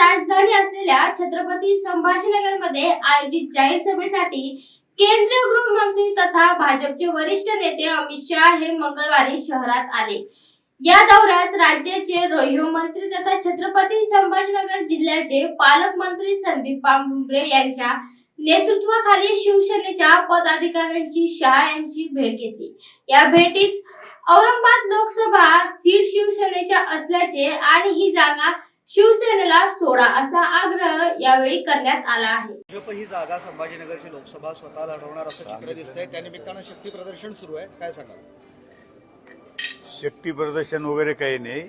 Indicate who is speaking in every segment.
Speaker 1: राजधानी असलेल्या छत्रपती संभाजीनगरमध्ये आयोजित जाहीर सभेसाठी केंद्रीय गृहमंत्री तथा भाजपचे वरिष्ठ नेते अमित शहा हे मंगळवारी शहरात आले. या दौऱ्यात राज्याचे मंत्री तथा छत्रपती संभाजीनगर जिल्ह्याचे पालकमंत्री संदीप पांभुंबरे यांच्या नेतृत्वाखाली शिवसेनेच्या पदाधिकाऱ्यांची शहा यांची भेट घेतली. या भेटीत औरंगाबाद लोकसभा सीट शिवसेनेच्या असल्याचे आणि ही जागा शिवसेनेला सोडा असा आग्रह यावेळी करण्यात आला आहे.
Speaker 2: भाजप ही जागा संभाजीनगरची लोकसभा स्वतः लढवणार असं चित्र दिसतंय. त्यानिमित्तानं शक्ती प्रदर्शन सुरू आहे. काय सांगाल?
Speaker 3: शक्ती प्रदर्शन वगैरे काही नाही.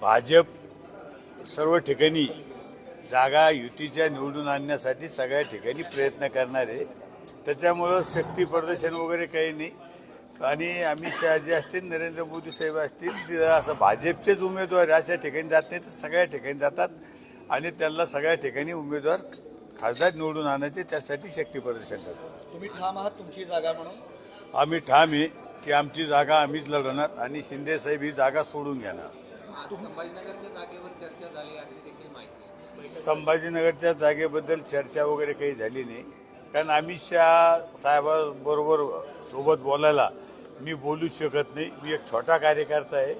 Speaker 3: भाजप सर्व ठिकाणी जागा युतीच्या निवडून आणण्यासाठी सगळ्या ठिकाणी प्रयत्न करणार. आहे त्याच्यामुळं शक्ती प्रदर्शन वगैरे काही नाही. आणि अमित शहा जे असतील नरेंद्र मोदी साहेब असतील असं भाजपचेच उमेदवार अशा ठिकाणी जात नाही तर सगळ्या ठिकाणी जातात. आणि त्यांना सगळ्या ठिकाणी उमेदवार खासदार निवडून आणायचे त्यासाठी शक्ती प्रदर्शन करतात.
Speaker 2: तुम्ही ठाम आहात तुमची जागा म्हणून?
Speaker 3: आम्ही ठाम आहे की आमची जागा आम्हीच लढवणार आणि शिंदे साहेब ही जागा सोडून घेणार. संभाजीनगरच्या जागेबद्दल चर्चा वगैरे काही झाली नाही. कारण अमित शहा साहेबांबरोबर सोबत बोलायला मी बोलू शकत नाही. मी एक छोटा कार्यकर्ता आहे.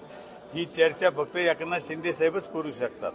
Speaker 3: ही चर्चा फक्त एकनाथ शिंदे साहेबच करू शकतात.